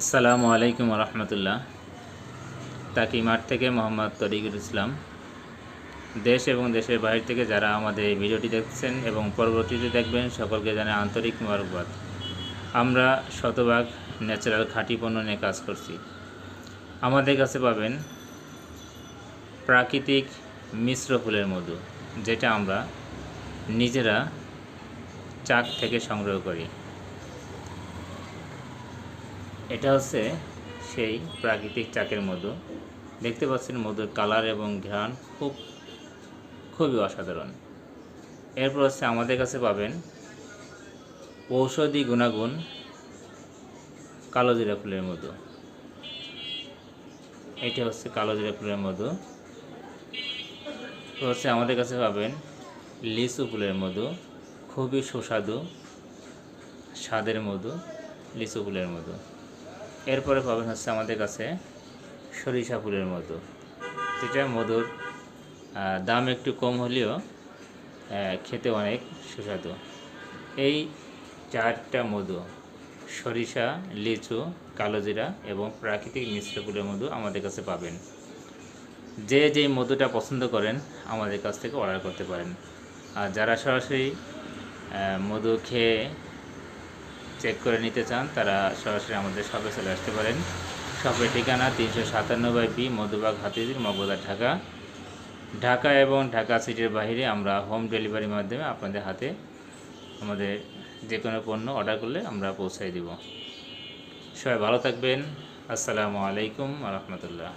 আসসালামু আলাইকুম রহমতুল্লাহ তাকি মাঠ থেকে মোহাম্মদ তরিকুল ইসলাম। দেশ এবং দেশের বাইরে থেকে যারা আমাদের এই ভিডিওটি দেখছেন এবং পরবর্তীতে দেখবেন, সকলকে জানে আন্তরিক মোবারকবাদ। আমরা শতভাগ ন্যাচারাল খাঁটি পণ্য নিয়ে কাজ করছি। আমাদের কাছে পাবেন প্রাকৃতিক মিশ্র ফুলের মধু, যেটা আমরা নিজেরা চাক থেকে সংগ্রহ করি। এটা হচ্ছে সেই প্রাকৃতিক চাকের মধু। দেখতে পাচ্ছেন মধুর কালার এবং ঘ্রাণ খুব, খুবই অসাধারণ। এরপর হচ্ছে আমাদের কাছে পাবেন ঔষধি গুণাগুণ কালো জিরা ফুলের মধু। এটা হচ্ছে কালো জিরা ফুলের মধু। হচ্ছে আমাদের কাছে পাবেন লিচু ফুলের মধু। খুবই সুস্বাদু, স্বাদের মধু, লিচু ফুলের মধু। এরপরে পাবেন হচ্ছে আমাদের কাছে সরিষা ফুলের মধু। যেটা মধুর দাম একটু কম হলেও খেতে অনেক সুস্বাদু। এই চারটা মধু, সরিষা, লিচু কালোজিরা এবং প্রাকৃতিক মিশ্র ফুলের মধু আমাদের কাছে পাবেন। যে যেই মধুটা পছন্দ করেন, আমাদের কাছ থেকে অর্ডার করতে পারেন। আর যারা সরাসরি মধু খেয়ে চেক করে নিতে চান, তারা সরাসরি আমাদের শপে চলে আসতে পারেন। শপের ঠিকানা তিনশো সাতান্ন বাই বি মধুবাগ হাতিদির মগবাজার ঢাকা। ঢাকা এবং ঢাকা সিটির বাইরে আমরা হোম ডেলিভারির মাধ্যমে আপনাদের হাতে আমাদের যে কোনো পণ্য অর্ডার করলে আমরা পৌঁছাই দিব। সবাই ভালো থাকবেন। আসসালামু আলাইকুম রহমতুল্লাহ।